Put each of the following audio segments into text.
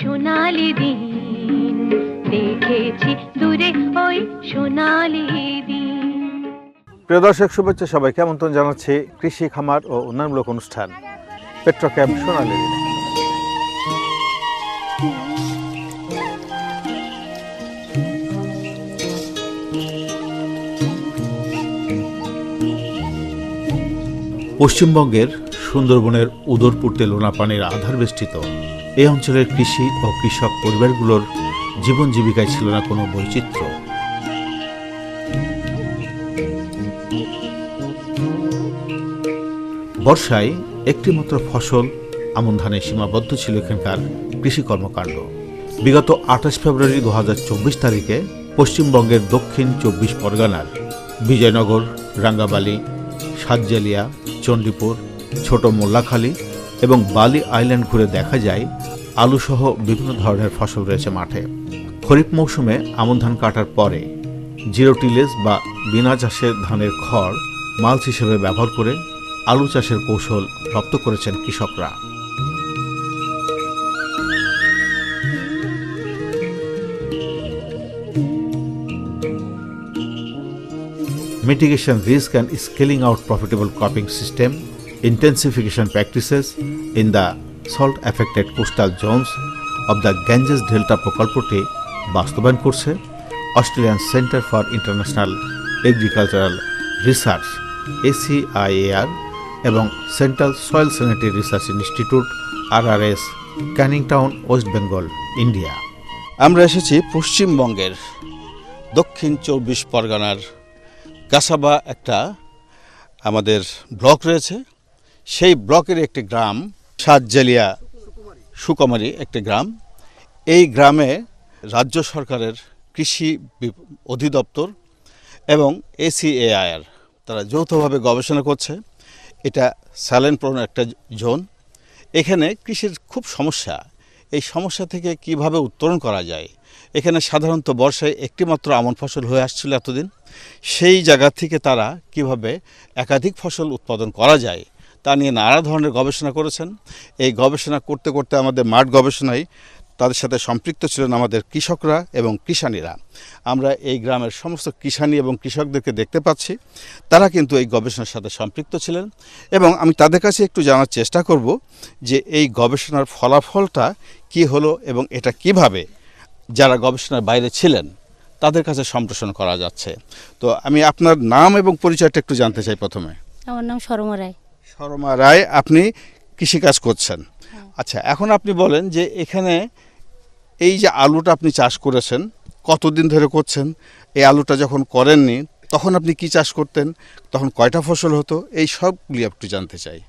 সোনালি দিন দেখেছি দূরে ওই সোনালি দিন প্রিয় দর্শক শুভেচ্ছা সবাইকে আমন্ত্রণ জানাচ্ছি কৃষি খামার ও উন্নয়নমূলক অনুষ্ঠান পেট্রোক্যাম্প সোনালী দিনে। পশ্চিমবঙ্গের সুন্দরবনের উদরপুরতে লোনাপানির আধার বেষ্টিত এই অঞ্চলের কৃষি ও কৃষক পরিবারগুলোর জীবন জীবিকায় ছিল না কোনো বৈচিত্র্য। বর্ষায় একটিমাত্র ফসল আমন ধানে সীমাবদ্ধ ছিল এখানকার কৃষি কর্মকাণ্ড। বিগত আঠাশ ফেব্রুয়ারি দু হাজার চব্বিশ তারিখে পশ্চিমবঙ্গের দক্ষিণ চব্বিশ পরগনার বিজয়নগর রাঙ্গাবালি সাতজালিয়া, চণ্ডীপুর, ছোট মোল্লাখালী এবং বালি আইল্যান্ড ঘুরে দেখা যায় আলুসহ বিভিন্ন ধরনের ফসল রয়েছে মাঠে। খরিফ মৌসুমে আমন ধান কাটার পরে জিরো টিলেজ বা বিনা চাষের ধানের খড় মালচ হিসেবে ব্যবহার করে আলু চাষের কৌশল রপ্ত করেছেন কৃষকরা। Mitigation risk and scaling out profitable cropping system, intensification practices in the salt affected coastal zones of the Ganges Delta প্রকল্পটি বাস্তবায়ন করছে। Australian Centre for International Agricultural Research ACIAR এবং Central Soil Sanitary Research Institute RRS Canning Town West Bengal India আমরা এসেছি পশ্চিমবঙ্গের দক্ষিণ চব্বিশ পরগনার কাসাবা একটা আমাদের ব্লক রয়েছে। সেই ব্লকের একটি গ্রাম, সাতজালিয়া সুকুমারী একটি গ্রাম। এই গ্রামে রাজ্য সরকারের কৃষি অধিদপ্তর এবং এসিএআইআর তারা যৌথভাবে গবেষণা করছে। এটা স্যালেন প্রণ একটা জোন। এখানে কৃষির খুব সমস্যা। এই সমস্যা থেকে কীভাবে উত্তরণ করা যায়? এখানে সাধারণত বর্ষায় একটিমাত্র আমন ফসল হয়ে আসছিল এতদিন। সেই জায়গা থেকে তারা কীভাবে একাধিক ফসল উৎপাদন করা যায়? তা নিয়ে নানা ধরনের গবেষণা করেছেন। এই গবেষণা করতে করতে আমাদের মাঠ গবেষণায় তাদের সাথে সম্পৃক্ত ছিলেন আমাদের কৃষকরা এবং কৃষানীরা। আমরা এই গ্রামের সমস্ত কৃষানী এবং কৃষকদেরকে দেখতে পাচ্ছি। তারা কিন্তু এই গবেষণার সাথে সম্পৃক্ত ছিলেন এবং আমি তাদের কাছে একটু জানার চেষ্টা করব যে এই গবেষণার ফলাফলটা কি হলো এবং এটা কীভাবে যারা গবেষণার বাইরে ছিলেন তাদের কাছে সম্প্রসারণ করা যাচ্ছে। তো আমি আপনার নাম এবং পরিচয়টা একটু জানতে চাই প্রথমে। আমার নাম শর্মা রায়। শর্মা রায় আপনি কৃষিকাজ করছেন। আচ্ছা এখন আপনি বলেন যে এখানে এই যে আলুটা আপনি চাষ করেছেন কতদিন ধরে করছেন? এই আলুটা যখন করেননি তখন আপনি কি চাষ করতেন? তখন কয়টা ফসল হতো? এই সবগুলি একটু জানতে চাই।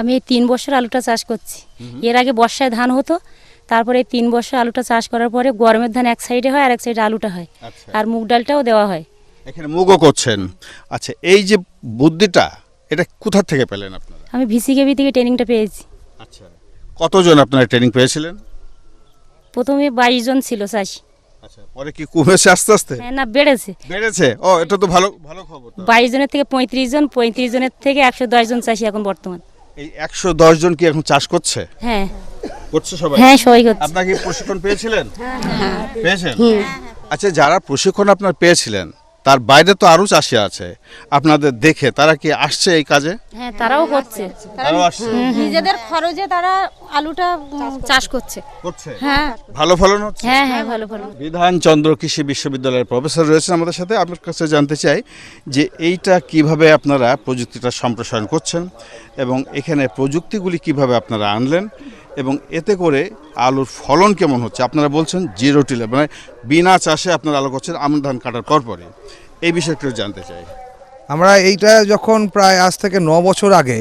আমি এই তিন বছর আলুটা চাষ করছি। এর আগে বর্ষায় ধান হতো তারপরে এই তিন বছর আলুটা চাষ করার পরে গরমের ধান এক সাইডে হয় আর এক সাইডে আলুটা হয়। আচ্ছা। আর মুগ ডালটাও দেওয়া হয়। এখানে মুগও করছেন। আচ্ছা এই যে বুদ্ধিটা এটা কোথা থেকে পেলেন আপনারা? আমি ভিসিকেবি থেকে ট্রেনিংটা পেয়েছি। আচ্ছা কতজন আপনারা ট্রেনিং পেয়েছিলেন? প্রথমে বাইশ জন ছিল চাষি আচ্ছা পরে কি কমেছে আস্তে আস্তে? হ্যাঁ না বেড়েছে। বেড়েছে? ও এটা তো ভালো ভালো খবর। বাইশ জনের থেকে পঁয়ত্রিশ জন পঁয়ত্রিশ জনের থেকে একশো দশ জন চাষি এখন বর্তমান। এই একশো দশ জন কি এখন চাষ করছে? হ্যাঁ। করছে সবাই? হ্যাঁ সবাই করছে। আপনাকে প্রশিক্ষণ পেয়েছিলেন? পেয়েছেন? আচ্ছা যারা প্রশিক্ষণ আপনার পেয়েছিলেন তার বাইরে তো আরও চাষি আছে। আপনাদের দেখে তারা কি আসছে এই কাজে? হ্যাঁ তারাও করছে। তারাও আসছে। নিজেদের খরচে তারা আলুটা চাষ করছে। করছে। হ্যাঁ। ভালো ফলন হচ্ছে? হ্যাঁ হ্যাঁ ভালো ভালো বিধানচন্দ্র কৃষি বিশ্ববিদ্যালয়ের প্রফেসর রয়েছেন আমাদের সাথে। আপনার কাছে জানতে চাই যে এইটা কীভাবে আপনারা প্রযুক্তিটা সম্প্রসারণ করছেন এবং এখানে প্রযুক্তিগুলি কীভাবে আপনারা আনলেন এবং এতে করে আলুর ফলন কেমন হচ্ছে? আপনারা বলছেন জিরো টিলে মানে বিনা চাষে আপনারা আলু করছেন আমন ধান কাটার পর পরে এই বিষয়টা একটু জানতে চাই। আমরা এইটা যখন প্রায় আজ থেকে ন বছর আগে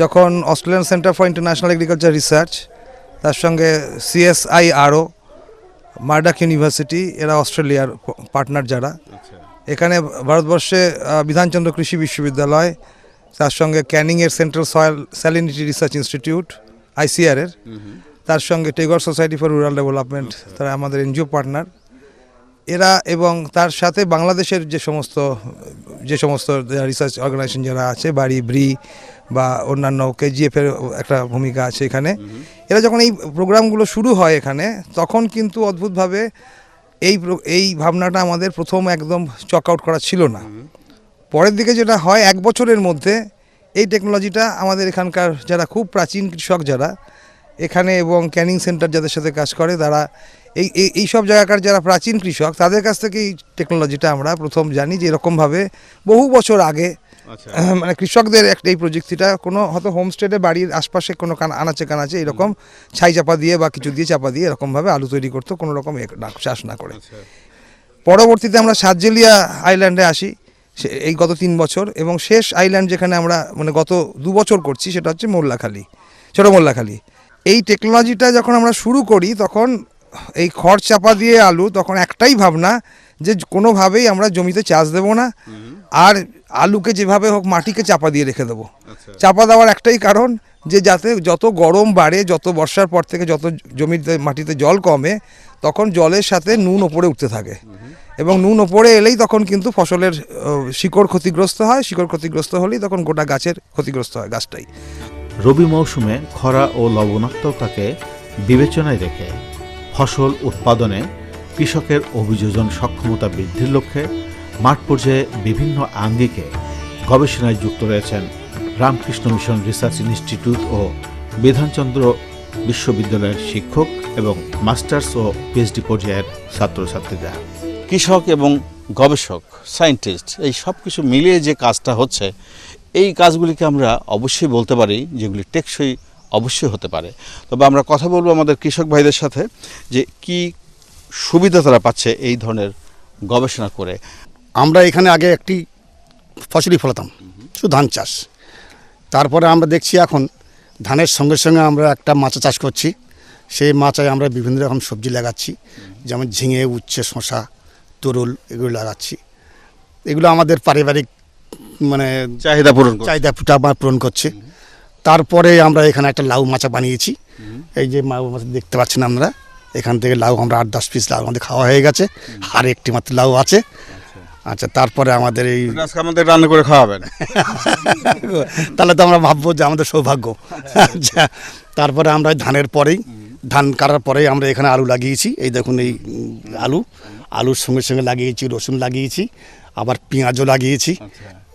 যখন Australian Centre for International Agriculture Research তার সঙ্গে সিএসআই আরও মার্ডাক ইউনিভার্সিটি এরা অস্ট্রেলিয়ার পার্টনার যারা। এখানে ভারতবর্ষে বিধানচন্দ্র কৃষি বিশ্ববিদ্যালয় তার সঙ্গে ক্যানিংয়ের Central Soil Salinity Research Institute ICR এর তার সঙ্গে Tagore Society for Rural Development তারা আমাদের এনজিও পার্টনার। এরা এবং তার সাথে বাংলাদেশের যে সমস্ত যে সমস্ত রিসার্চ অর্গানাইজেশন যারা আছে বাড়ি ব্রি বা অন্যান্য কেজিএফের একটা ভূমিকা আছে এখানে। এরা যখন এই প্রোগ্রামগুলো শুরু হয় এখানে তখন কিন্তু অদ্ভুতভাবে এই এই ভাবনাটা আমাদের প্রথম একদম চক আউট করা ছিল না। পরের দিকে যেটা হয় এক বছরের মধ্যে এই টেকনোলজিটা আমাদের এখানকার যারা খুব প্রাচীন কৃষক যারা এখানে এবং ক্যানিং সেন্টার যাদের সাথে কাজ করে তারা এই এই- এই সব জায়গাকার যারা প্রাচীন কৃষক তাদের কাছ থেকে এই টেকনোলজিটা আমরা প্রথম জানি যে এরকমভাবে বহু বছর আগে মানে কৃষকদের একটা এই প্রযুক্তিটা কোনো হয়তো হোমস্টেডে বাড়ির আশপাশে কোনো কানা আনাচে কানাচে এরকম ছাই চাপা দিয়ে বা কিছু দিয়ে চাপা দিয়ে এরকমভাবে আলু তৈরি করতো কোনো রকম চাষ না করে। পরবর্তীতে আমরা সাতজেলিয়া আইল্যান্ডে আসি সে- এই গত তিন বছর এবং শেষ আইল্যান্ড যেখানে আমরা মানে গত দু বছর করছি সেটা হচ্ছে মোল্লাখালী ছোটো মোল্লাখালী। এই টেকনোলজিটা যখন আমরা শুরু করি তখন এই খড় চাপা দিয়ে আলু তখন একটাই ভাবনা যে কোনোভাবেই আমরা জমিতে চাষ দেবো না। আর আলুকে যেভাবে হোক মাটিকে চাপা দিয়ে রেখে দেবো। চাপা দেওয়ার একটাই কারণ যে যাতে যত গরম বাড়ে যত বর্ষার পর থেকে যত জমিতে মাটিতে জল কমে তখন জলের সাথে নুন ওপরে উঠতে থাকে। এবং নুন ওপরে এলেই তখন কিন্তু ফসলের শিকড় ক্ষতিগ্রস্ত হয়। শিকড় ক্ষতিগ্রস্ত হলেই তখন গোটা গাছের ক্ষতিগ্রস্ত হয় গাছটাই। রবি মৌসুমে খরা ও লবণাক্ততাকে বিবেচনায় রেখে ফসল উৎপাদনে কৃষকের অভিযোজন সক্ষমতা বৃদ্ধির লক্ষ্যে মাঠ পর্যায়ে বিভিন্ন আঙ্গিকে গবেষণায় যুক্ত রয়েছেন রামকৃষ্ণ মিশন রিসার্চ ইনস্টিটিউট ও বিধানচন্দ্র বিশ্ববিদ্যালয়ের শিক্ষক এবং মাস্টার্স ও পিএইচডি পর্যায়ের ছাত্রছাত্রীরা। কৃষক এবং গবেষক, সায়েন্টিস্ট এই সব কিছু মিলিয়ে যে কাজটা হচ্ছে এই কাজগুলিকে আমরা অবশ্যই বলতে পারি, যেগুলি টেকসই অবশ্যই হতে পারে। তবে আমরা কথা বলব আমাদের কৃষক ভাইদের সাথে যে কি সুবিধা তারা পাচ্ছে এই ধরনের গবেষণা করে। আমরা এখানে আগে একটি ফসলই ফলাতাম, শুধু ধান চাষ। তারপরে আমরা দেখছি এখন ধানের সঙ্গে সঙ্গে আমরা একটা মাচা চাষ করছি। সেই মাচায় আমরা বিভিন্ন রকম সবজি লাগাচ্ছি, যেমন ঝিঙে, উচ্ছে শশা তরুল এগুলো লাগাচ্ছি। এগুলো আমাদের পারিবারিক মানে চাহিদা পূরণ আমার পূরণ করছে। তারপরে আমরা এখানে একটা লাউ মাচা বানিয়েছি। এই যে লাউ মাচা দেখতে পাচ্ছেন আমরা এখান থেকে লাউ আমরা আট দশ পিস লাউ আমাদের খাওয়া হয়ে গেছে। আর একটি মাত্র লাউ আছে। আচ্ছা তারপরে আমাদের এই আজকে আমাদের রান্না করে খাওয়াবেন। তাহলে তো আমরা ভাববো যে আমাদের সৌভাগ্য। আচ্ছা তারপরে আমরা ধানের পরেই ধান কাটার পরেই আমরা এখানে আলু লাগিয়েছি। এই দেখুন এই আলু। আলুর সঙ্গে সঙ্গে লাগিয়েছি রসুন লাগিয়েছি আবার পেঁয়াজও লাগিয়েছি।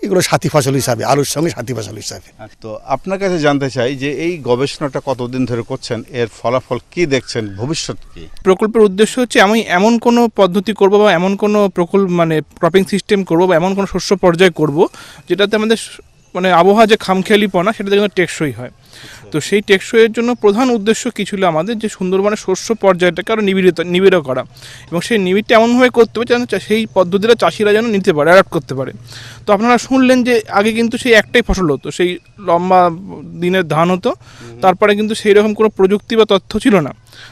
এগুলো সাথী ফসল হিসাবে আলুর সঙ্গে সাথী ফসল হিসাবে। তো আপনার কাছে জানতে চাই যে এই গবেষণাটা কতদিন ধরে করছেন? এর ফলাফল কি দেখছেন? ভবিষ্যৎ কি? প্রকল্পের উদ্দেশ্য হচ্ছে আমি এমন কোনো পদ্ধতি করব বা এমন কোনো প্রকল্প মানে ক্রপিং সিস্টেম করব বা এমন কোনো শস্য পর্যায় করব যেটাতে আমাদের মানে আবহাওয়া যে খামখেয়ালিপনা সেটা যেন টেকসই হয়। তো সেই টেকসইয়ের জন্য প্রধান উদ্দেশ্য কী ছিল আমাদের? যে সুন্দরবনের শস্য পর্যায়টাকে আরও নিবিড় নিবিড় করা। এবং সেই নিবিড়টা এমনভাবে করতে হবে যেন সেই পদ্ধতিটা চাষিরা যেন নিতে পারে অ্যাডাপ্ট করতে পারে। তো আপনারা শুনলেন যে আগে কিন্তু সেই একটাই ফসল হতো সেই লম্বা দিনের ধান হতো। তারপরে কিন্তু সেই রকম কোনো প্রযুক্তি বা তথ্য ছিল না।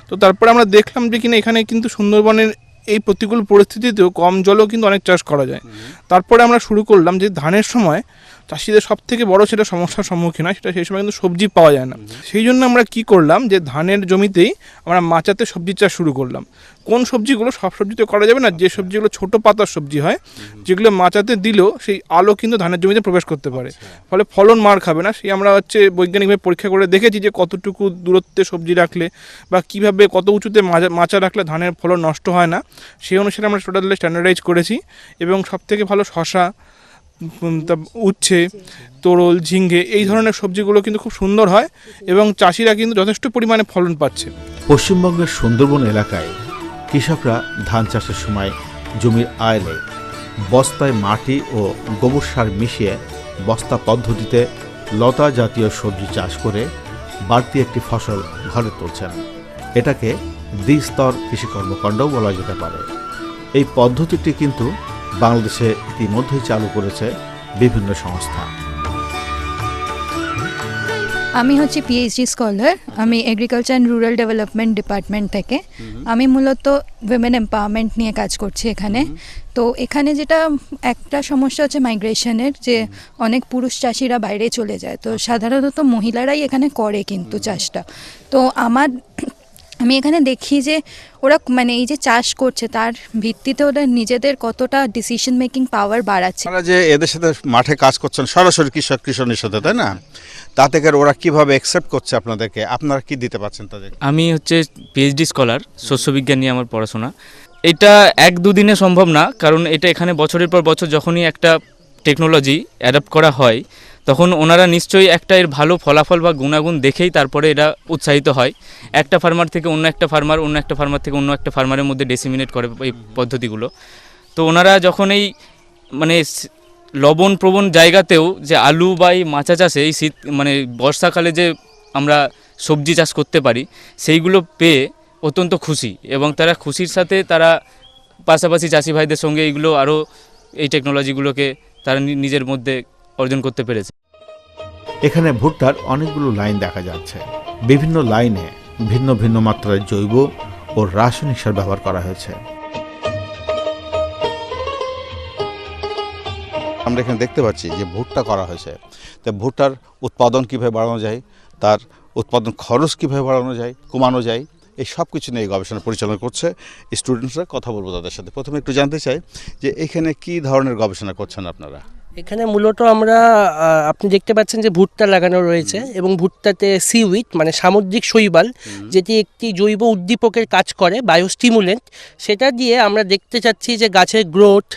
তো তারপরে আমরা দেখলাম যে কিনা এখানে কিন্তু সুন্দরবনের এই প্রতিকূল পরিস্থিতিতেও কম জলেও কিন্তু অনেক চাষ করা যায়। তারপরে আমরা শুরু করলাম যে ধানের সময় চাষিদের সব থেকে বড় সেটা সমস্যার সম্মুখীন হয় সেটা সেই সময় কিন্তু সবজি পাওয়া যায় না। সেই জন্য আমরা কি করলাম যে ধানের জমিতেই আমরা মাচাতে সবজি চাষ শুরু করলাম। কোন সবজিগুলো সব সবজিতে করা যাবে না যে সবজিগুলো ছোট পাতার সবজি হয় যেগুলো মাচাতে দিলেও সেই আলো কিন্তু ধানের জমিতে প্রবেশ করতে পারে। ফলে ফলন মার খাবে না। সেই আমরা হচ্ছে বৈজ্ঞানিকভাবে পরীক্ষা করে দেখেছি যে কতটুকু দূরত্বে সবজি রাখলে বা কীভাবে কত উঁচুতে মাচা রাখলে ধানের ফলন নষ্ট হয় না সেই অনুসারে আমরা টোটালি স্ট্যান্ডার্ডাইজ করেছি। এবং সব থেকে ভালো শশা তা- উচ্ছে, তোরল, ঝিঙ্গে এই ধরনের সবজিগুলো কিন্তু খুব সুন্দর হয় এবং চাষিরা কিন্তু যথেষ্ট পরিমাণে ফলন পাচ্ছে। পশ্চিমবঙ্গের সুন্দরবন এলাকায় কৃষকরা ধান চাষের সময় জমির আয়লে বস্তায় মাটি ও গোবর সার মিশিয়ে বস্তা পদ্ধতিতে লতা জাতীয় সবজি চাষ করে বাড়তি একটি ফসল ঘরে তুলছেন। এটাকে দ্বিস্তর কৃষি কর্মকাণ্ডও বলা যেতে পারে। এই পদ্ধতিটি কিন্তু বাংলাদেশে ইতিমধ্যেই চালু করেছে বিভিন্ন সংস্থা। আমি হচ্ছে পিএইচডি স্কলার আমি agriculture and rural development department থেকে। আমি মূলত উইমেন এম্পাওয়ারমেন্ট নিয়ে কাজ করছি এখানে। তো এখানে যেটা একটা সমস্যা হচ্ছে মাইগ্রেশনের যে অনেক পুরুষ চাষিরা বাইরে চলে যায়। তো সাধারণত মহিলারাই এখানে করে কিন্তু চাষটা। তো আমার আমি এখানে দেখি যে ওরা মানে এই যে চাষ করছে তার ভিত্তিতে ওরা নিজেদের কতটা ডিসিশন মেকিং পাওয়ার বাড়াচ্ছে। যে এদের সাথে মাঠে কাজ করছেন সরাসরি কৃষক কৃষকের সাথে তাই না? তাতে করে ওরা কীভাবে অ্যাকসেপ্ট করছে আপনাদেরকে? আপনারা কি দিতে পারছেন তাদের? আমি হচ্ছে পিএইচডি স্কলার শস্যবিজ্ঞান নিয়ে আমার পড়াশোনা। এটা এক দুদিনে সম্ভব না কারণ এটা এখানে বছরের পর বছর যখনই একটা টেকনোলজি অ্যাডাপ্ট করা হয় তখন ওনারা নিশ্চয়ই একটা এর ভালো ফলাফল বা গুণাগুণ দেখেই তারপরে এরা উৎসাহিত হয়। একটা ফার্মার থেকে অন্য একটা ফার্মার অন্য একটা ফার্মার থেকে অন্য একটা ফার্মারের মধ্যে ডেসিমিনেট করে এই পদ্ধতিগুলো। তো ওনারা যখন এই মানে লবণ প্রবণ জায়গাতেও যে আলু বা এই মাচা চাষে এই শীত মানে বর্ষাকালে যে আমরা সবজি চাষ করতে পারি, সেইগুলো পেয়ে অত্যন্ত খুশি এবং তারা খুশির সাথে তারা পাশাপাশি চাষি ভাইদের সঙ্গে এইগুলো আরও এই টেকনোলজিগুলোকে তারা নিজের মধ্যে অর্জন করতে পেরেছে। এখানে ভুট্টার অনেকগুলো লাইন দেখা যাচ্ছে। বিভিন্ন লাইনে ভিন্ন ভিন্ন মাত্রার জৈব ও রাসায়নিক সার ব্যবহার করা হয়েছে। আমরা এখানে দেখতে পাচ্ছি যে ভুট্টা করা হয়েছে। তো ভুট্টার উৎপাদন কীভাবে বাড়ানো যায় তার উৎপাদন খরচ কীভাবে বাড়ানো যায় কমানো যায় এই সব কিছু নিয়ে গবেষণা পরিচালনা করছে স্টুডেন্টসরা। কথা বলব তাদের সাথে। প্রথমে একটু জানতে চাই যে এখানে কি ধরনের গবেষণা করছেন আপনারা? এখানে মূলত আমরা আপনি দেখতে পাচ্ছেন যে ভুট্টা লাগানো রয়েছে এবং ভুট্টাতে সিউইট মানে সামুদ্রিক শৈবাল যেটি একটি জৈব উদ্দীপকের কাজ করে বায়োস্টিমুলেন্ট সেটা দিয়ে আমরা দেখতে চাচ্ছি যে গাছের growth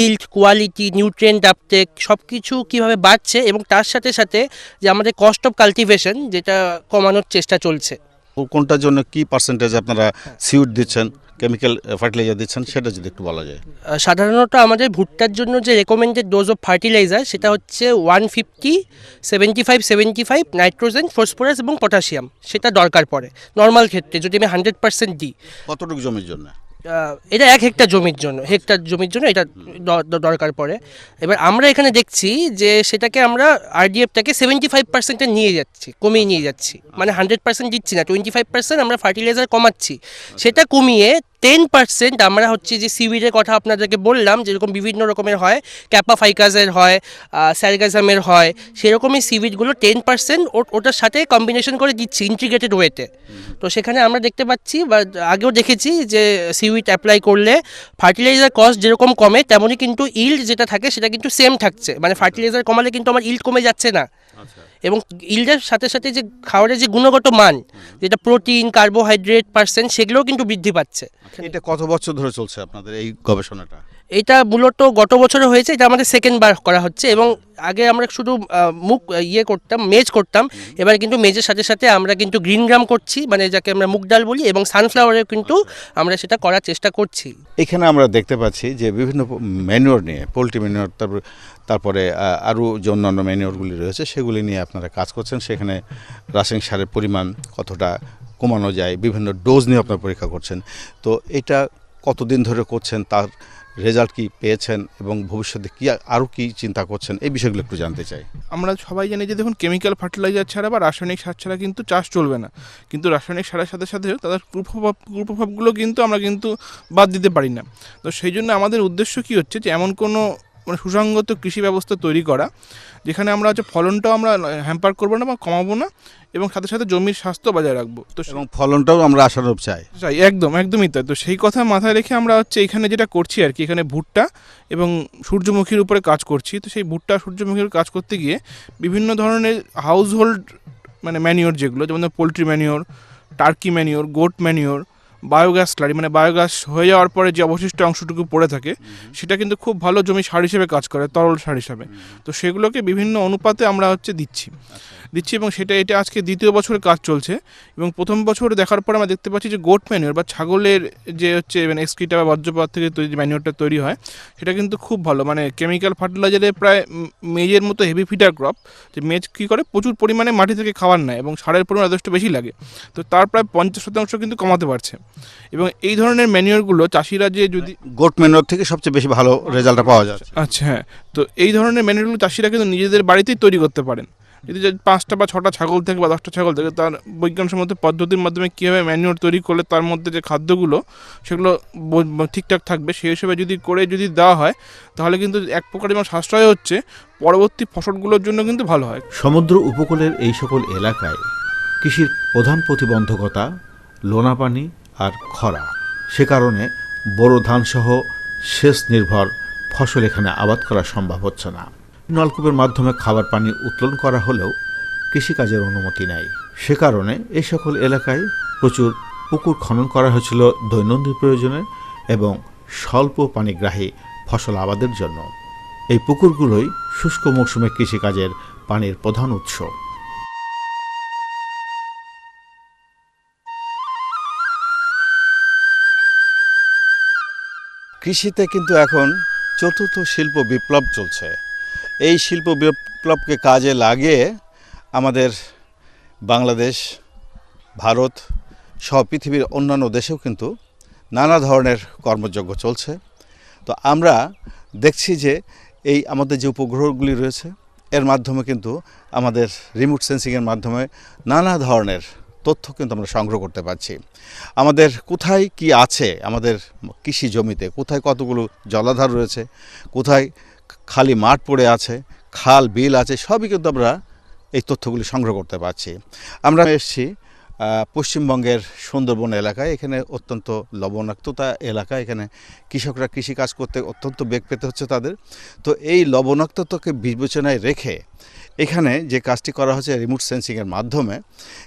yield quality nutrient uptake সব কিছু কীভাবে বাড়ছে এবং তার সাথে সাথে যে আমাদের কস্ট অফ কাল্টিভেশন যেটা কমানোর চেষ্টা চলছে। কোনটার জন্য কি পার্সেন্টেজ আপনারা সিউড দিচ্ছেন? কেমিক্যাল ফার্টিলাইজার দিচ্ছেন সেটা যদি একটু বলা যায়। সাধারণত আমাদের ভুট্টার জন্য যে রেকমেন্ডেড ডোজ অফ ফার্টিলাইজার সেটা হচ্ছে one fifty seventy five seventy five nitrogen phosphorus এবং পটাশিয়াম সেটা দরকার পড়ে। নর্মাল ক্ষেত্রে যদি আমি হান্ড্রেড পার্সেন্ট দিই। কতটুকু জমির জন্য? এটা এক হেক্টর জমির জন্য হেক্টর জমির জন্য এটা দরকার পড়ে। এবার আমরা এখানে দেখছি যে সেটাকে আমরা আরডিএফটাকে সেভেন্টি ফাইভ পার্সেন্টে নিয়ে যাচ্ছি কমিয়ে নিয়ে যাচ্ছি। মানে হান্ড্রেড পার্সেন্ট দিচ্ছি না টোয়েন্টি ফাইভ পার্সেন্ট আমরা ফার্টিলাইজার কমাচ্ছি। সেটা কমিয়ে টেন পার্সেন্ট আমরা হচ্ছে যে সিভিডের কথা আপনাদেরকে বললাম, যেরকম বিভিন্ন রকমের হয় ক্যাপাফাইকাসের হয় স্যারগাজামের হয়, সেরকমই সিভিডগুলো টেন পার্সেন্ট ওটার সাথে কম্বিনেশন করে দিচ্ছি ইন্টিগ্রেটেড ওয়েতে তো। সেখানে আমরা দেখতে পাচ্ছি বা আগেও দেখেছি যে সিউইট অ্যাপ্লাই করলে ফার্টিলাইজার কস্ট যেরকম কমে, তেমনই কিন্তু ইল্ড যেটা থাকে সেটা কিন্তু সেম থাকছে। মানে ফার্টিলাইজার কমালে কিন্তু আমার ইল্ড কমে যাচ্ছে না। এবং ইল্ডের সাথে সাথে যে খাবারের যে গুণগত মান যেটা প্রোটিন কার্বোহাইড্রেট পার্সেন্ট সেগুলোও কিন্তু বৃদ্ধি পাচ্ছে। এটা কত বছর ধরে চলছে আপনাদের এই গবেষণাটা? এটা মূলত গত বছরে হয়েছে এটা আমাদের সেকেন্ড বার করা হচ্ছে এবং আগে আমরা শুধু মুখ ইয়ে করতাম মেজ করতাম। এবার কিন্তু মেজের সাথে সাথে আমরা কিন্তু গ্রিন গ্রাম করছি মানে যাকে আমরা মুগ ডাল বলি এবং সানফ্লাওয়ারেও কিন্তু আমরা সেটা করার চেষ্টা করছি। এখানে আমরা দেখতে পাচ্ছি যে বিভিন্ন ম্যানিওর নিয়ে পোলট্রি ম্যানিওর তারপর তারপরে আরও যে অন্যান্য ম্যানিওরগুলি রয়েছে সেগুলি নিয়ে আপনারা কাজ করছেন। সেখানে রাসায়নিক সারের পরিমাণ কতটা কমানো যায় বিভিন্ন ডোজ নিয়ে আপনারা পরীক্ষা করছেন। তো এটা কতদিন ধরে করছেন তার রেজাল্ট কি পেয়েছেন এবং ভবিষ্যতে কি আরও কি চিন্তা করছেন? এই বিষয়গুলো একটু জানতে চাই। আমরা সবাই জানি যে দেখুন কেমিক্যাল ফার্টিলাইজার ছাড়া বা রাসায়নিক সার ছাড়া কিন্তু চাষ চলবে না। কিন্তু রাসায়নিক সারের সাথে সাথে তাদের কুপ্রভাব, কুপ্রভাবগুলো কিন্তু আমরা কিন্তু বাদ দিতে পারি না। তো সেই জন্য আমাদের উদ্দেশ্য কী হচ্ছে যে এমন কোনো মানে সুসংগত কৃষি ব্যবস্থা তৈরি করা, যেখানে আমরা হচ্ছে ফলনটাও আমরা হ্যাম্পার করব না বা কমাবো না এবং সাথে সাথে জমির স্বাস্থ্য বজায় রাখব। তো এবং ফলনটাও আমরা আশানুরূপ চাই। চাই একদম একদমই তাই। তো সেই কথা মাথায় রেখে আমরা হচ্ছে এখানে যেটা করছি আর কি এখানে ভুট্টা এবং সূর্যমুখীর উপরে কাজ করছি। তো সেই ভুট্টা সূর্যমুখীর কাজ করতে গিয়ে বিভিন্ন ধরনের হাউস হোল্ড মানে ম্যানিওর যেগুলো যেমন poultry manure turkey manure goat manure biogas slurry মানে বায়োগ্যাস হয়ে যাওয়ার পরে যে অবশিষ্ট অংশটুকু পড়ে থাকে সেটা কিন্তু খুব ভালো জমি সার হিসেবে কাজ করে তরল সার হিসাবে। তো সেগুলোকে বিভিন্ন অনুপাতে আমরা হচ্ছে দিচ্ছি। দিচ্ছি এবং সেটা এটা আজকে দ্বিতীয় বছরের কাজ চলছে। এবং প্রথম বছর দেখার পর আমরা দেখতে পাচ্ছি যে গোট ম্যানিওর বা ছাগলের যে হচ্ছে মানে এক্সক্রিটা বা বর্জ্যপাত থেকে তৈরি যে ম্যানিওরটা তৈরি হয় সেটা কিন্তু খুব ভালো। মানে কেমিক্যাল ফার্টিলাইজারে প্রায় মেজের মতো হেভি ফিটার ক্রপ যে মেজ কী করে? প্রচুর পরিমাণে মাটি থেকে খাবার নেয় এবং সারের পরিমাণ যথেষ্ট বেশি লাগে। তো তার প্রায় পঞ্চাশ শতাংশ কিন্তু কমাতে পারছে। এবং এই ধরনের ম্যানিওরগুলো চাষিরা যে যদি গোট ম্যানিওর থেকে সবচেয়ে বেশি ভালো রেজাল্টটা পাওয়া যাচ্ছে। আচ্ছা হ্যাঁ। তো এই ধরনের ম্যানিওরগুলো চাষিরা কিন্তু নিজেদের বাড়িতেই তৈরি করতে পারেন। যদি পাঁচটা বা ছটা ছাগল থেকে বা দশটা ছাগল থেকে তার বৈজ্ঞানসম্মত পদ্ধতির মাধ্যমে কীভাবে ম্যানিওর তৈরি করলে তার মধ্যে যে খাদ্যগুলো সেগুলো ঠিকঠাক থাকবে, সেই হিসেবে যদি করে যদি দেওয়া হয়, তাহলে কিন্তু এক প্রকার যেমন সাশ্রয় হচ্ছে, পরবর্তী ফসলগুলোর জন্য কিন্তু ভালো হয়। সমুদ্র উপকূলের এই সকল এলাকায় কৃষির প্রধান প্রতিবন্ধকতা লোনা পানি আর খরা। সে কারণে বড় ধানসহ সেচ নির্ভর ফসল এখানে আবাদ করা সম্ভব হচ্ছে না। নলকূপের মাধ্যমে খাবার পানি উত্তোলন করা হলেও কৃষিকাজের অনুমতি নেই। সে কারণে এই সকল এলাকায় প্রচুর পুকুর খনন করা হয়েছিল দৈনন্দিন প্রয়োজনে এবং স্বল্প পানিগ্রাহী ফসল আবাদের জন্য। এই পুকুরগুলোই শুষ্ক মৌসুমে কৃষিকাজের পানির প্রধান উৎস। কৃষিতে কিন্তু এখন চতুর্থ শিল্প বিপ্লব চলছে। এই শিল্প বিপ্লবকে কাজে লাগিয়ে আমাদের বাংলাদেশ, ভারত সহ পৃথিবীর অন্যান্য দেশেও কিন্তু নানা ধরনের কর্মযজ্ঞ চলছে। তো আমরা দেখছি যে এই আমাদের যে উপগ্রহগুলি রয়েছে, এর মাধ্যমে কিন্তু আমাদের রিমোট সেন্সিংয়ের মাধ্যমে নানা ধরনের তথ্য কিন্তু আমরা সংগ্রহ করতে পারছি। আমাদের কোথায় কি আছে? আমাদের কৃষি জমিতে কোথায় কতগুলো জলাধার রয়েছে? কোথায় খালি মাঠ পড়ে আছে, খাল, বিল আছে, সবই কিন্তু আমরা এই তথ্যগুলি সংগ্রহ করতে পারছি। আমরা এসেছি পশ্চিমবঙ্গের সুন্দরবন এলাকায়। এখানে অত্যন্ত লবণাক্ততা এলাকা। এখানে কৃষকরা কৃষিকাজ করতে অত্যন্ত বেগ পেতে হচ্ছে তাদের। তো এই লবণাক্ততাকে বিবেচনায় রেখে এখানে যে কাজটি করা হচ্ছে রিমোট সেন্সিংয়ের মাধ্যমে,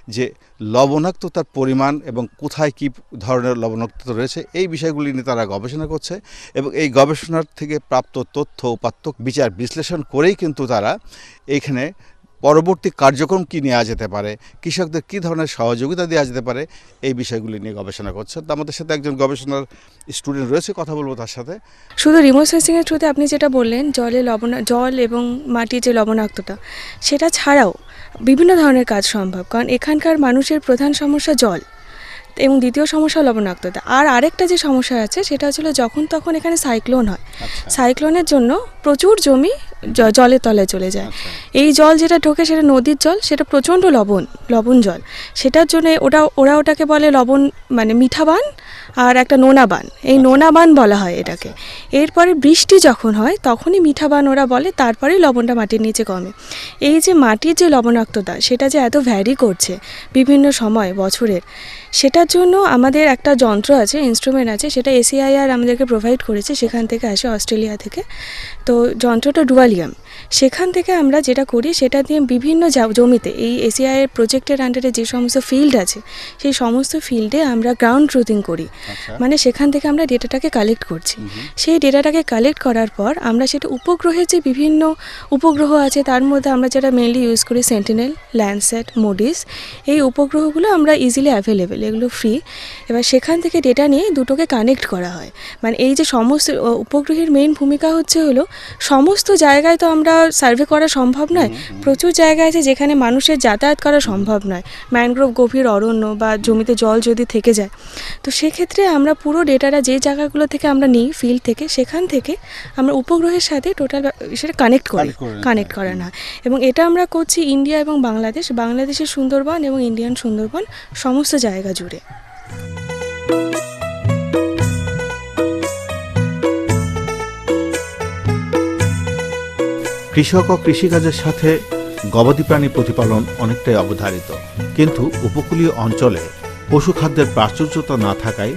যে লবণাক্ততার পরিমাণ এবং কোথায় কী ধরনের লবণাক্ত রয়েছে, এই বিষয়গুলি নিয়ে তারা গবেষণা করছে এবং এই গবেষণার থেকে প্রাপ্ত তথ্য, উপাত্ত বিচার বিশ্লেষণ করেই কিন্তু তারা এইখানে পরবর্তী কার্যক্রম কী নেওয়া যেতে পারে? কৃষকদের কী ধরনের সহযোগিতা দেওয়া যেতে পারে? এই বিষয়গুলি নিয়ে গবেষণা করছে তো আমাদের সাথে একজন গবেষণার স্টুডেন্ট রয়েছে, কথা বলব তার সাথে। শুধু রিমোট সেন্সিংয়ের থ্রুতে আপনি যেটা বললেন, জলে লবণ, জল এবং মাটির যে লবণাক্ততা, সেটা ছাড়াও বিভিন্ন ধরনের কাজ সম্ভব। কারণ এখানকার মানুষের প্রধান সমস্যা জল। এবং দ্বিতীয় সমস্যা লবণাক্ততা। আর আরেকটা যে সমস্যা আছে সেটা হচ্ছিল যখন তখন এখানে সাইক্লোন হয়। সাইক্লোনের জন্য প্রচুর জমি জলে জলের তলায় চলে যায়। এই জল যেটা ঢোকে সেটা নদীর জল সেটা প্রচণ্ড লবণ লবণ জল। সেটার জন্য ওটা ওরা ওটাকে বলে লবণ মানে মিঠা বান আর একটা নোনা বান এই নোনা বান বলা হয় এটাকে। এরপরে বৃষ্টি যখন হয় তখনই মিঠা বান ওরা বলে তারপরেই লবণটা মাটির নিচে কমে। এই যে মাটির যে লবণাক্ততা সেটা যে এত ভ্যারি করছে বিভিন্ন সময় বছরের সেটার জন্য আমাদের একটা যন্ত্র আছে ইনস্ট্রুমেন্ট আছে সেটা এসিআইআর আমাদেরকে প্রোভাইড করেছে সেখান থেকে আসে অস্ট্রেলিয়া থেকে। তো যন্ত্রটা ডুয়ালিয়াম। সেখান থেকে আমরা যেটা করি সেটা দিয়ে বিভিন্ন জমিতে এই এসিআইয়ের প্রজেক্টের আন্ডারে যে সমস্ত ফিল্ড আছে সেই সমস্ত ফিল্ডে আমরা গ্রাউন্ড ট্রুথিং করি। মানে সেখান থেকে আমরা ডেটাটাকে কালেক্ট করছি। সেই ডেটাটাকে কালেক্ট করার পর আমরা সেটা উপগ্রহের যে বিভিন্ন উপগ্রহ আছে তার মধ্যে আমরা যেটা মেনলি ইউজ করি সেন্টিনেল ল্যান্ডসেট মোডিস এই উপগ্রহগুলো আমরা ইজিলি অ্যাভেলেবেল এগুলো ফ্রি এবার সেখান থেকে ডেটা নিয়ে দুটোকে কানেক্ট করা হয়। মানে এই যে সমস্ত উপগ্রহের মেইন ভূমিকা হচ্ছে হলো সমস্ত জায়গায় তো আমরা সার্ভে করা সম্ভব নয়? প্রচুর জায়গা আছে যেখানে মানুষের যাতায়াত করা সম্ভব নয়। ম্যানগ্রোভ গভীর অরণ্য বা জমিতে জল যদি থেকে যায়। তো সেক্ষেত্রে আমরা পুরো ডেটাটা যে জায়গাগুলো থেকে আমরা নিই ফিল্ড থেকে সেখান থেকে আমরা উপগ্রহের সাথে টোটাল সেটা কানেক্ট করি। করে কানেক্ট করানো হয় এবং এটা আমরা করছি ইন্ডিয়া এবং বাংলাদেশ বাংলাদেশের সুন্দরবন এবং ইন্ডিয়ান সুন্দরবন সমস্ত জায়গা জুড়ে। কৃষক ও কৃষিকাজের সাথে গবাদি প্রাণী প্রতিপালন অনেকটাই অবধারিত। কিন্তু উপকূলীয় অঞ্চলে পশু খাদ্যের প্রাচুর্যতা না থাকায়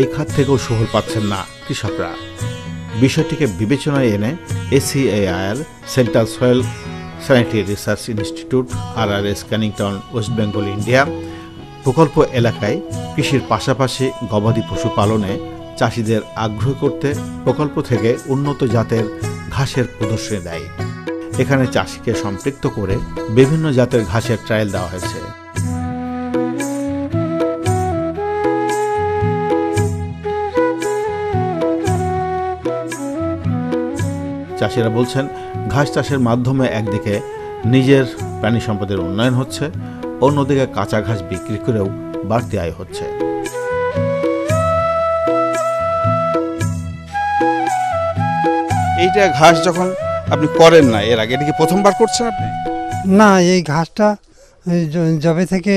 এই খাত থেকেও সুফল পাচ্ছেন না কৃষকরা। বিষয়টিকে বিবেচনায় এনে ACAR Central Soil Sanitary Research Institute R R S Canning Town, West Bengal, India প্রকল্প এলাকায় কৃষির পাশাপাশি গবাদি পশু পালনে চাষিদের আগ্রহ করতে প্রকল্প থেকে উন্নত জাতের ঘাসের প্রদর্শনী দেয়। এখানে চাষিকে সম্পৃক্ত করে বিভিন্ন জাতের ঘাসের ট্রায়াল দেওয়া হয়েছে। চাষিরা বলছেন, ঘাস চাষের মাধ্যমে একদিকে নিজের প্রাণী সম্পদের উন্নয়ন হচ্ছে, অন্যদিকে কাঁচা ঘাস বিক্রি করেও বাড়তি আয় হচ্ছে। এইটা ঘাস যখন আপনি করেন না এর আগে এটা কি প্রথমবার করছেন আপনি? না এই ঘাসটা যবে থেকে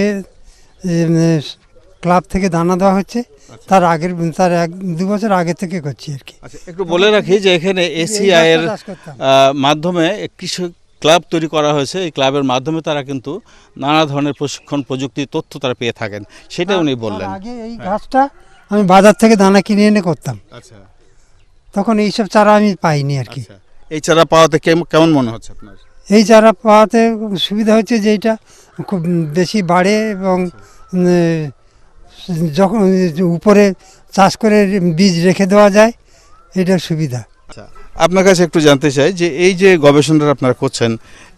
ক্লাব থেকে দানা দেওয়া হচ্ছে তার আগের তার এক দু বছর আগে থেকে করছি আর কি। আচ্ছা একটু বলে রাখি যে এখানে এসিআই এর মাধ্যমে কৃষক ক্লাব তৈরি করা হয়েছে। এই ক্লাবের মাধ্যমে তারা কিন্তু নানা ধরনের প্রশিক্ষণ প্রযুক্তি তথ্য তারা পেয়ে থাকেন। সেটা উনি বললেন। আগে এই ঘাসটা আমি বাজার থেকে দানা কিনে এনে করতাম। আচ্ছা। তখন এইসব চারা আমি পাইনি আর কি। এই চারা পাওয়াতে কেম- কেমন মনে হচ্ছে আপনার? এই চারা পাওয়াতে সুবিধা হচ্ছে যে এইটা খুব বেশি বাড়ে এবং যখন উপরে চাষ করে বীজ রেখে দেওয়া যায় এটা সুবিধা। আপনার কাছে একটু জানতে চাই যে এই যে গবেষণাটা আপনারা করছেন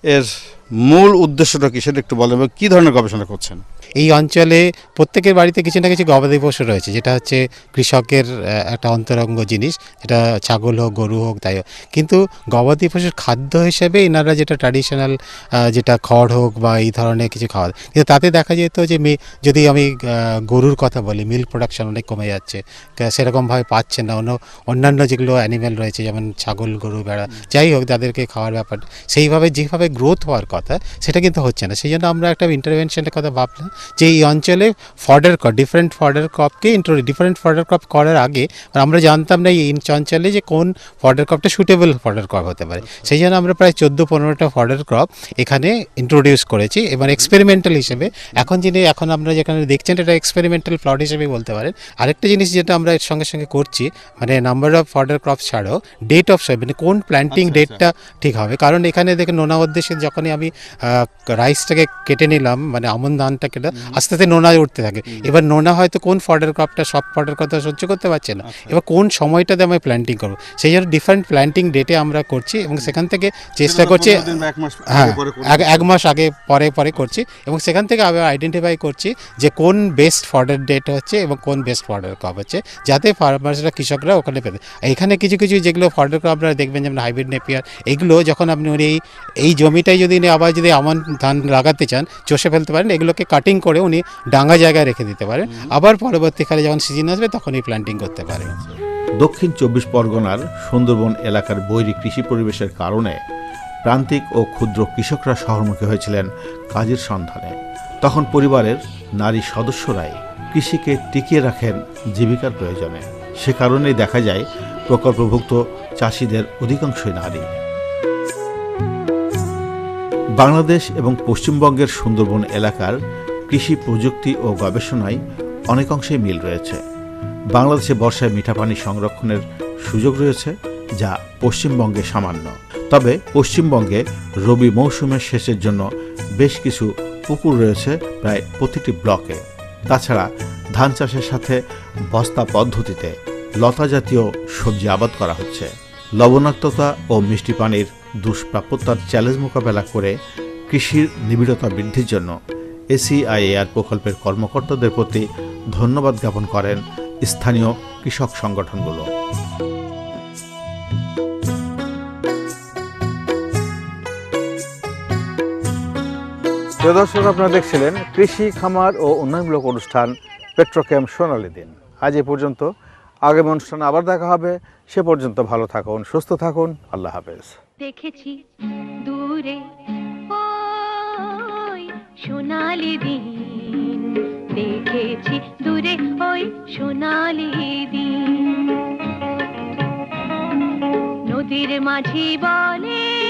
এর মূল উদ্দেশ্যটা কি সেটা একটু বলেন কী ধরনের গবেষণা করছেন? এই অঞ্চলে প্রত্যেকের বাড়িতে কিছু না কিছু গবাদি পশু রয়েছে, যেটা হচ্ছে কৃষকের একটা অন্তরঙ্গ জিনিস। যেটা ছাগল হোক, গরু হোক, তাই হোক। কিন্তু গবাদি পশুর খাদ্য হিসেবে এনারা যেটা ট্র্যাডিশনাল যেটা খড় হোক বা এই ধরনের কিছু খাওয়া। কিন্তু তাতে দেখা যেত যে যদি আমি গরুর কথা বলি মিল্ক প্রোডাকশন অনেক কমে যাচ্ছে। সেরকমভাবে পাচ্ছে না। অন্য, অন্যান্য যেগুলো অ্যানিম্যাল রয়েছে, যেমন ছাগল, গরু, ভেড়া, যাই হোক, তাদেরকে খাওয়ার ব্যাপার। সেইভাবে, যেভাবে গ্রোথ হওয়ার কথা, সেটা কিন্তু হচ্ছে না। সেই জন্য আমরা একটা ইন্টারভেনশনের কথা ভাবলাম যে এই অঞ্চলে ফডার ক্রপ ডিফারেন্ট ফডার ক্রপকে ইন্ট্রো ডিফারেন্ট ফডার ক্রপ করার আগে আমরা জানতাম না এই অঞ্চলে যে কোন ফডার ক্রপটা সুটেবল ফডার ক্রপ হতে পারে। সেই জন্য আমরা প্রায় চোদ্দ পনেরোটা ফডার ক্রপ এখানে ইন্ট্রোডিউস করেছি এবার এক্সপেরিমেন্টাল হিসেবে। এখন যিনি এখন আমরা যেখানে দেখছেন এটা এক্সপেরিমেন্টাল প্লট হিসেবে বলতে পারেন। আরেকটা জিনিস যেটা আমরা এর সঙ্গে সঙ্গে করছি মানে নাম্বার অফ ফডার ক্রপ ছাড়াও ডেট অফ সয় মানে কোন প্ল্যান্টিং ডেটটা ঠিক হবে। কারণ এখানে দেখে নোনা উদ্দেশ্যে যখনই আমি রাইসটাকে কেটে নিলাম মানে আমন ধানটা কেটে আস্তে আস্তে নোনা উঠতে থাকে। এবার নোনা হয়তো কোন ফডার ক্রপটা সব ফডার কথা সহ্য করতে পারছে না। এবার কোন সময়টাতে আমি প্ল্যান্টিং করব? সেই জন্য ডিফারেন্ট প্ল্যান্টিং ডেটে আমরা করছি এবং সেখান থেকে চেষ্টা করছি হ্যাঁ পরে এক মাস আগে পরে পরে করছি এবং সেখান থেকে আবার আইডেন্টিফাই করছি যে কোন বেস্ট ফডার ডেট হচ্ছে এবং কোন বেস্ট ফডার ক্রপ হচ্ছে যাতে ফার্মার্সরা কৃষকরা ওখানে পেতে। এখানে কিছু কিছু যেগুলো ফডার ক্রপ আপনারা দেখবেন যেমন হাইব্রিড নেপিয়ার এগুলো যখন আপনি এই এই জমিটাই যদি আবার যদি আমন ধান লাগাতে চান চষে ফেলতে পারেন এগুলোকে কাটিং করে উনি ডাঙ্গা জায়গায় রেখে দিতে পারেন আবার পরবর্তীকালে যখন সিজন আসবে তখনই প্ল্যান্টিং করতে পারেন দক্ষিণ চব্বিশ পরগনার সুন্দরবন এলাকার বৈরী কৃষি পরিবেশের কারণে প্রান্তিক ও ক্ষুদ্র কৃষকরা শহরমুখী হয়েছিলেন কাজের সন্ধানে। তখন পরিবারের নারী সদস্যরাই কৃষিকে টিকিয়ে রাখেন জীবিকার প্রয়োজনে। সে কারণেই দেখা যায় প্রকল্পভুক্ত চাষিদের অধিকাংশই নারী। বাংলাদেশ এবং পশ্চিমবঙ্গের সুন্দরবন এলাকার কৃষি প্রযুক্তি ও গবেষণায় অনেকাংশেই মিল রয়েছে। বাংলাদেশে বর্ষায় মিঠা পানি সংরক্ষণের সুযোগ রয়েছে, যা পশ্চিমবঙ্গে সামান্য। তবে পশ্চিমবঙ্গে রবি মৌসুমের শেষের জন্য বেশ কিছু পুকুর রয়েছে প্রায় প্রতিটি ব্লকে। তাছাড়া ধান চাষের সাথে বস্তা পদ্ধতিতে লতা জাতীয় সবজি আবাদ করা হচ্ছে। লবণাক্ততা ও মিষ্টি পানির দুষ্প্রাপ্যতার চ্যালেঞ্জ মোকাবেলা করে কৃষির নিবিড়তা বৃদ্ধির জন্য এসিআইএআর প্রকল্পের কর্মকর্তাদের প্রতি ধন্যবাদ জ্ঞাপন করেন স্থানীয় কৃষক সংগঠনগুলো। প্রিয় দর্শক আপনারা দেখছিলেন কৃষি খামার ও উন্নয়নমূলক অনুষ্ঠান পেট্রোক্যাম সোনালী দিন। আজ এ পর্যন্ত। আগামী অনুষ্ঠান আবার দেখা হবে। সে পর্যন্ত ভালো থাকুন সুস্থ থাকুন। আল্লাহ হাফেজ। দেখেছি দূরে সোনালি দিন দেখেছি দূরে ওই সোনালি দিন। নদীর মাঝি বলে